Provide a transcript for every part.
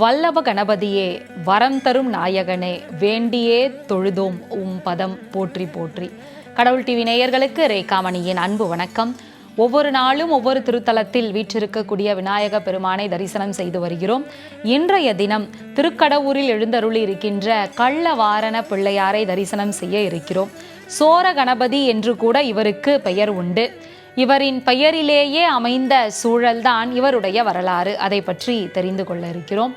வல்லப கணபதியே வரம் தரும் நாயகனே வேண்டியே தொழுதோம் உம் பதம் போற்றி போற்றி. கடவுள் டிவி நேயர்களுக்கு ரேகாமணியின் அன்பு வணக்கம். ஒவ்வொரு நாளும் ஒவ்வொரு திருத்தலத்தில் வீற்றிருக்கக்கூடிய விநாயக பெருமானை தரிசனம் செய்து வருகிறோம். இன்றைய தினம் திருக்கடவூரில் எழுந்தருளி இருக்கின்ற கள்ளவாரண பிள்ளையாரை தரிசனம் செய்ய இருக்கிறோம். சோர கணபதி என்று கூட இவருக்கு பெயர் உண்டு. இவரின் பெயரிலேயே அமைந்த சூழல்தான் இவருடைய வரலாறு. அதை பற்றி தெரிந்து கொள்ள இருக்கிறோம்.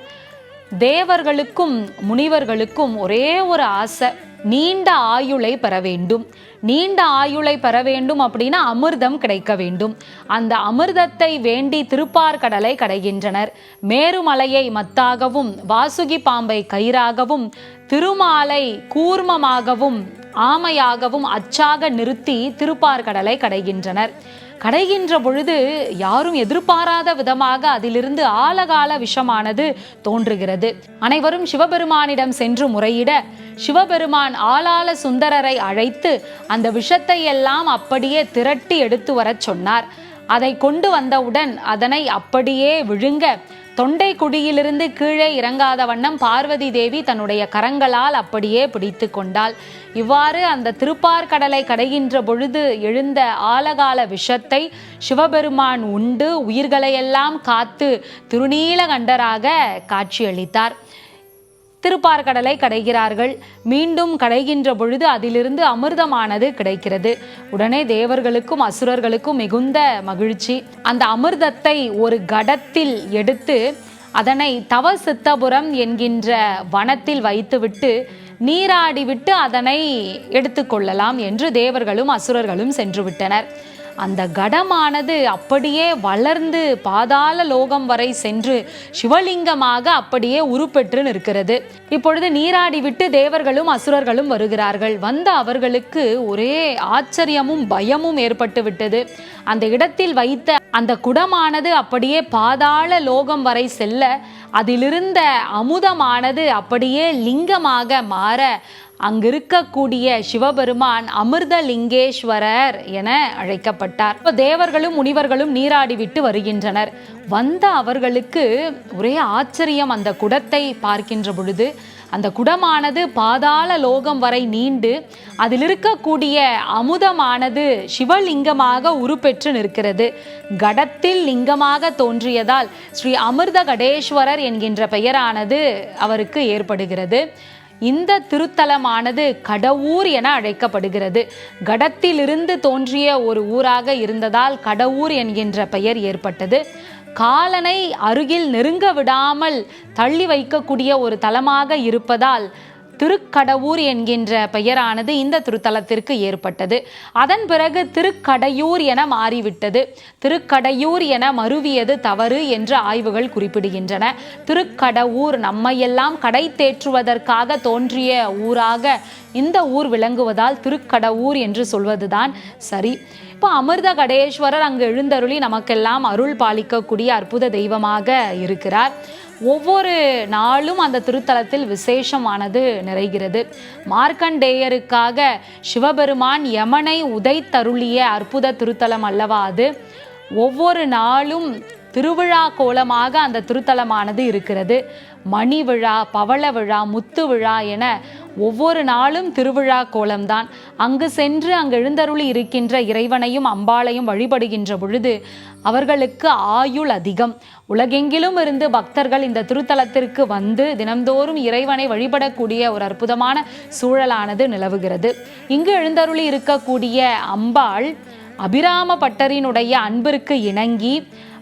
தேவர்களுக்கும் முனிவர்களுக்கும் ஒரே ஒரு ஆசை. நீண்ட ஆயுளை பெற வேண்டும். நீண்ட ஆயுளை பெற வேண்டும் அப்படின்னா அமிர்தம் கிடைக்க வேண்டும். அந்த அமிர்தத்தை வேண்டி திருப்பார்கடலை கடைகின்றனர். மேருமலையை மத்தாகவும் வாசுகி பாம்பை கயிறாகவும் திருமாலை கூர்மமாகவும் ஆமையாகவும் அச்சாக நிறுத்தி திருப்பார்கடலை கடைகின்றனர். கடைகின்ற பொழுது யாரும் எதிர்பாராத விதமாக அதிலிருந்து ஆலகால விஷமானது தோன்றுகிறது. அனைவரும் சிவபெருமானிடம் சென்று முறையிட சிவபெருமான் ஆளாள சுந்தரரை அழைத்து அந்த விஷத்தை எல்லாம் அப்படியே திரட்டி எடுத்து வரச் சொன்னார். அதை கொண்டு வந்தவுடன் அதனை அப்படியே விழுங்க தொண்டை குடியிலிருந்து கீழே இறங்காத வண்ணம் பார்வதி தேவி தன்னுடைய கரங்களால் அப்படியே பிடித்து கொண்டாள். இவ்வாறு அந்த திருப்பார்கடலை கடைகின்ற பொழுது எழுந்த ஆலகால விஷத்தை சிவபெருமான் உண்டு உயிர்களையெல்லாம் காத்து திருநீலகண்டராக காட்சியளித்தார். திருப்பார்கடலை கடைகிறார்கள். மீண்டும் கடைகின்ற பொழுது அதிலிருந்து அமிர்தமானது கிடைக்கிறது. உடனே தேவர்களுக்கும் அசுரர்களுக்கும் மிகுந்த மகிழ்ச்சி. அந்த அமிர்தத்தை ஒரு கடத்தில் எடுத்து அதனை தவ சித்தபுரம் என்கின்ற வனத்தில் வைத்துவிட்டு நீராடிவிட்டு அதனை எடுத்துக்கொள்ளலாம் என்று தேவர்களும் அசுரர்களும் சென்றுவிட்டனர். அந்த கடமானது அப்படியே வளர்ந்து பாதாள லோகம் வரை சென்று சிவலிங்கமாக அப்படியே உருப்பெற்று நிற்கிறது. இப்பொழுது நீராடி விட்டு தேவர்களும் அசுரர்களும் வருகிறார்கள். வந்த அவர்களுக்கு ஒரே ஆச்சரியமும் பயமும் ஏற்பட்டு விட்டது. அந்த இடத்தில் வைத்த அந்த குடமானது அப்படியே பாதாள லோகம் வரை செல்ல அதிலிருந்த அமுதமானது அப்படியே லிங்கமாக மாற அங்கிருக்கக்கூடிய சிவபெருமான் அமிர்த லிங்கேஸ்வரர் என அழைக்கப்பட்டார். இப்போ தேவர்களும் முனிவர்களும் நீராடிவிட்டு வருகின்றனர். வந்த அவர்களுக்கு ஒரே ஆச்சரியம் அந்த குடத்தை பார்க்கின்ற பொழுது அந்த குடமானது பாதாள லோகம் வரை நீண்டு அதில் இருக்கக்கூடிய அமுதமானது சிவலிங்கமாக உருப்பெற்று நிற்கிறது. கடத்தில் லிங்கமாக தோன்றியதால் ஸ்ரீ அமிர்த கடேஸ்வரர் என்கின்ற பெயரானது அவருக்கு ஏற்படுகிறது. இந்த திருத்தலமானது கடவுர் என அழைக்கப்படுகிறது. கடத்திலிருந்து தோன்றிய ஒரு ஊராக இருந்ததால் கடவுர் என்கின்ற பெயர் ஏற்பட்டது. காலனை அருகில் நெருங்க விடாமல் தள்ளி வைக்கக்கூடிய ஒரு தலமாக இருப்பதால் திருக்கடவூர் என்கின்ற பெயரானது இந்த திருத்தலத்திற்கு ஏற்பட்டது. அதன் பிறகு திருக்கடையூர் என மாறிவிட்டது. திருக்கடையூர் என மருவியது தவறு என்று ஆய்வுகள் குறிப்பிடுகின்றன. திருக்கடவூர் நம்மையெல்லாம் கடை தேற்றுவதற்காக தோன்றிய ஊராக இந்த ஊர் விளங்குவதால் திருக்கடவூர் என்று சொல்வதுதான் சரி. இப்போ அமிர்த கடேஸ்வரர் அங்கு எழுந்தருளி நமக்கெல்லாம் அருள் பாலிக்கக்கூடிய அற்புத தெய்வமாக இருக்கிறார். ஒவ்வொரு நாளும் அந்த திருத்தலத்தில் விசேஷமானது நிறைகிறது. மார்க்கண்டேயருக்காக சிவபெருமான் யமனை உதைத்தருளிய அற்புத திருத்தலம் அல்லவா அது? ஒவ்வொரு நாளும் திருவிழா கோலமாக அந்த திருத்தலமானது இருக்கிறது. மணி விழா பவள விழா முத்து விழா என ஒவ்வொரு நாளும் திருவிழா கோலம்தான். அங்கு சென்று அங்கு எழுந்தருளி இருக்கின்ற இறைவனையும் அம்பாளையும் வழிபடுகின்ற பொழுது அவர்களுக்கு ஆயுள் அதிகம். உலகெங்கிலும் இருந்து பக்தர்கள் இந்த திருத்தலத்திற்கு வந்து தினம்தோறும் இறைவனை வழிபடக்கூடிய ஒரு அற்புதமான சூழலானது நிலவுகிறது. இங்கு எழுந்தருளி இருக்கக்கூடிய அம்பாள் அபிராம பட்டரினுடைய அன்பிற்கு இணங்கி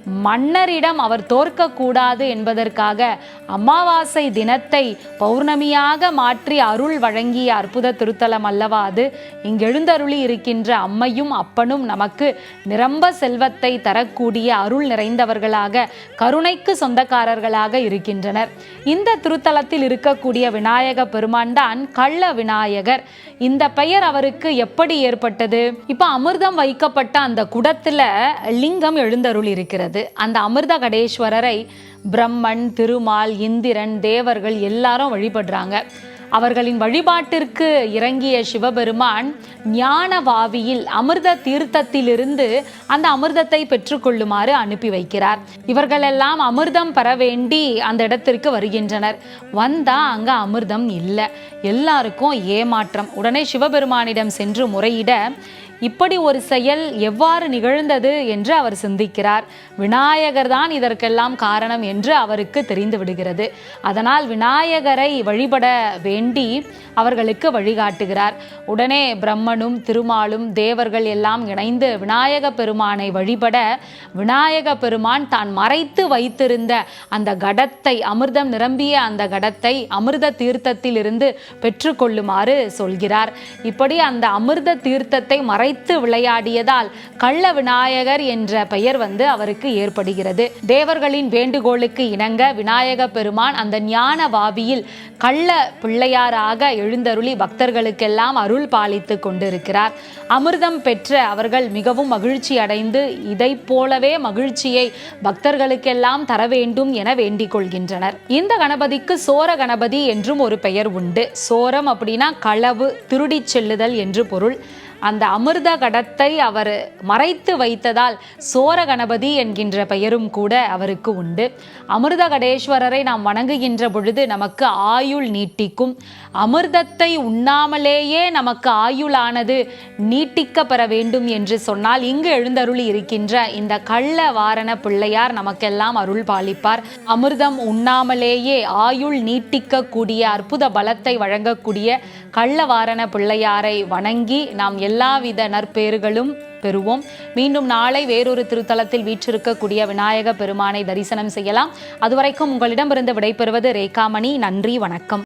மன்னரிடம் அவர் தோற்கக்கூடாது என்பதற்காக அமாவாசை தினத்தை பௌர்ணமியாக மாற்றி அருள் வழங்கிய அற்புத திருத்தலம் அல்லவா அது? இங்கெழுந்தருளி இருக்கின்ற அம்மையும் அப்பனும் நமக்கு நிரம்ப செல்வத்தை தரக்கூடிய அருள் நிறைந்தவர்களாக கருணைக்கு சொந்தக்காரர்களாக இருக்கின்றனர். இந்த திருத்தலத்தில் இருக்கக்கூடிய விநாயக பெருமான் தான் கள்ள விநாயகர். இந்த பெயர் அவருக்கு எப்படி ஏற்பட்டது? இப்ப அமிர்தம் வைக்கப்பட்ட அந்த குடத்துல லிங்கம் எழுந்தருள் இருக்கிறது அந்த அமிர்த கடேஸ்வரரை பிரம்மன் திருமால் இந்திரன் தேவர்கள் எல்லாரும் வழிபடுறாங்க. அவர்களின் வழிபாட்டிற்கு இறங்கிய சிவபெருமான் ஞானவாவியில் அமிர்த தீர்த்தத்திலிருந்து அந்த அமிர்தத்தை பெற்றுக்கொள்ளுமாறு அனுப்பி வைக்கிறார். இவர்களெல்லாம் அமிர்தம் பெற வேண்டி அந்த இடத்திற்கு வருகின்றனர். வந்தா அங்க அமிர்தம் இல்லை. எல்லாருக்கும் ஏமாற்றம். உடனே சிவபெருமானிடம் சென்று முறையிட இப்படி ஒரு செயல் எவ்வாறு நிகழ்ந்தது என்று அவர் சிந்திக்கிறார். விநாயகர் தான் இதற்கெல்லாம் காரணம் என்று அவருக்கு தெரிந்து விடுகிறது. அதனால் விநாயகரை வழிபட வேண்டி அவர்களுக்கு வழிகாட்டுகிறார். உடனே பிரம்மனும் திருமாலும் தேவர்கள் எல்லாம் இணைந்து விநாயக பெருமானை வழிபட விநாயக பெருமான் தான் மறைத்து வைத்திருந்த அந்த கடத்தை அமிர்தம் நிரம்பிய அந்த கடத்தை அமிர்த தீர்த்தத்தில் இருந்து பெற்றுக்கொள்ளுமாறு சொல்கிறார். இப்படி அந்த அமிர்த தீர்த்தத்தை மறை மறைத்து விளையாடியதால் கள்ள விநாயகர் என்ற பெயர் வந்து அவருக்கு ஏற்படுகிறது. தேவர்களின் வேண்டுகோளுக்கு இணங்க விநாயக பெருமான் அந்த ஞான வாவியில் கள்ள பிள்ளையாராக எழுந்தருளி பக்தர்களுக்கெல்லாம் அருள் பாலித்து கொண்டிருக்கிறார். அமிர்தம் பெற்ற அவர்கள் மிகவும் மகிழ்ச்சி அடைந்து இதை போலவே மகிழ்ச்சியை பக்தர்களுக்கெல்லாம் தர வேண்டும் என வேண்டிக் கொள்கின்றனர். இந்த கணபதிக்கு சோர கணபதி என்றும் ஒரு பெயர் உண்டு. சோரம் அப்படின்னா களவு திருடிச் செல்லுதல் என்று பொருள். அந்த அமிர்த கடத்தை அவர் மறைத்து வைத்ததால் சோர கணபதி என்கின்ற பெயரும் கூட அவருக்கு உண்டு. அமிர்த கடேஸ்வரரை நாம் வணங்குகின்ற பொழுது நமக்கு ஆயுள் நீட்டிக்கும். அமிர்தத்தை உண்ணாமலேயே நமக்கு ஆயுளானது நீட்டிக்க பெற வேண்டும் என்று சொன்னால் இங்கு எழுந்தருளி இருக்கின்ற இந்த கள்ள வாரண பிள்ளையார் நமக்கெல்லாம் அருள் பாலிப்பார். அமிர்தம் உண்ணாமலேயே ஆயுள் நீட்டிக்கக்கூடிய அற்புத பலத்தை வழங்கக்கூடிய கள்ளவாரண பிள்ளையாரை வணங்கி நாம் எல்லாவித நற்பேறுகளும் பெறுவோம். மீண்டும் நாளை வேறொரு திருத்தலத்தில் வீற்றிருக்கக்கூடிய விநாயக பெருமானை தரிசனம் செய்யலாம். அதுவரைக்கும் உங்களிடமிருந்து விடைபெறுவது ரேகாமணி. நன்றி வணக்கம்.